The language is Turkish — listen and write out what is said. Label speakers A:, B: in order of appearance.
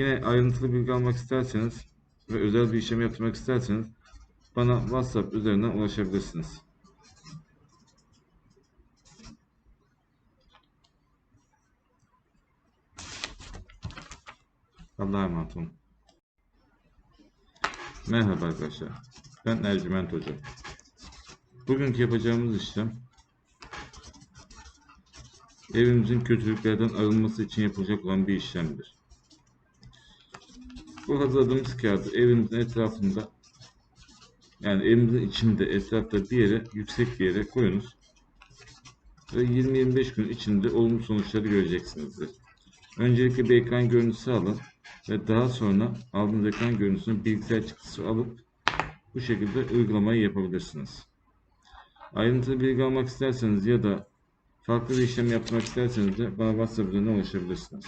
A: Yine ayrıntılı bilgi almak isterseniz ve özel bir işlem yaptırmak isterseniz bana WhatsApp üzerinden ulaşabilirsiniz. Allah'a emanet olun. Merhaba arkadaşlar. Ben Ercüment Hoca. Bugünkü yapacağımız işlem evimizin kötülüklerden arınması için yapılacak olan bir işlemdir. Bu hazırladığımız kağıdı evinizin etrafında yani evinizin içinde etrafta bir yere yüksek bir yere koyunuz. Ve 20-25 gün içinde olumlu sonuçları göreceksinizdir. Öncelikle bir ekran görüntüsü alın ve daha sonra aldığınız ekran görüntüsünü bilgisayar çıktısı alıp bu şekilde uygulamayı yapabilirsiniz. Ayrıntılı bilgi almak isterseniz ya da farklı bir işlem yapmak isterseniz de bana WhatsApp üzerinden ulaşabilirsiniz.